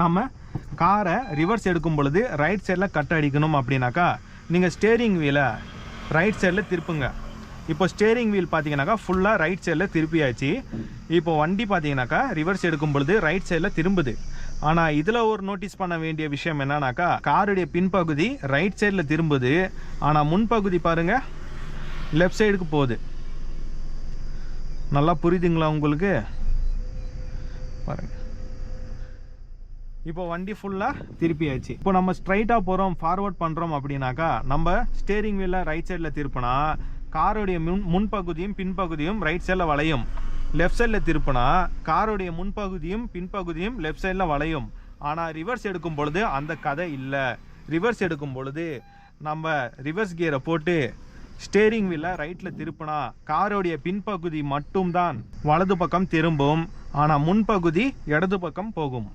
நம்ம காரை ரிவர்ஸ் எடுக்கும் பொழுது ரைட் சைடில் கட் அடிக்கணும் அப்படின்னாக்கா நீங்கள் ஸ்டேரிங் வீலை ரைட் சைடில் திருப்புங்க. இப்போ ஸ்டேரிங் வீல் பார்த்தீங்கன்னாக்கா ஃபுல்லாக ரைட் சைடில் திருப்பியாச்சு. இப்போ வண்டி பார்த்தீங்கன்னாக்கா ரிவர்ஸ் எடுக்கும் பொழுது ரைட் சைடில் திரும்புது. ஆனால் இதில் ஒரு நோட்டீஸ் பண்ண வேண்டிய விஷயம் என்னன்னாக்கா காருடைய பின்பகுதி ரைட் சைடில் திரும்புது. ஆனால் முன்பகுதி பாருங்கள் லெஃப்ட் சைடுக்கு போகுது. நல்லா புரியுதுங்களா உங்களுக்கு? பாருங்கள் இப்போ வண்டி ஃபுல்லாக திருப்பியாச்சு. இப்போ நம்ம ஸ்ட்ரைட்டாக போகிறோம் ஃபார்வர்ட் பண்ணுறோம் அப்படின்னாக்கா நம்ம ஸ்டேரிங் வீலில் ரைட் சைடில் திருப்பினா காரோடைய முன் முன்பகுதியும் பின்பகுதியும் ரைட் சைடில் வளையும். லெஃப்ட் சைடில் திருப்பினா காரோடைய முன்பகுதியும் பின்பகுதியும் லெஃப்ட் சைடில் வளையும். ஆனால் ரிவர்ஸ் எடுக்கும் பொழுது அந்த கதை இல்லை. ரிவர்ஸ் எடுக்கும் பொழுது நம்ம ரிவர்ஸ் கியரை போட்டு ஸ்டேரிங் வீலை ரைட்டில் திருப்பினா காரோடைய பின்பகுதி மட்டும்தான் வலது பக்கம் திரும்பும். ஆனால் முன்பகுதி இடது பக்கம் போகும்.